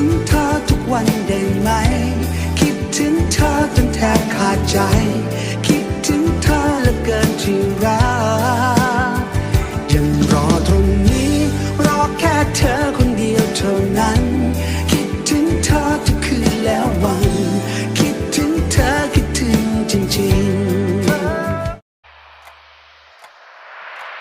ถึงเธอทุกวันได้ไหม คิดถึงเธอจนแทบขาดใจ คิดถึงเธอเหลือเกินที่รักยังรอตรงนี้ รอแค่เธอคน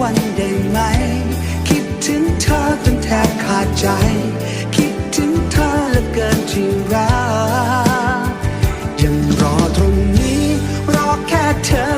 วันได้ไหม คิดถึงเธอจนแทบขาดใจ คิดถึงเธอเหลือเกินที่รักยังรอตรงนี้ รอแค่เธอ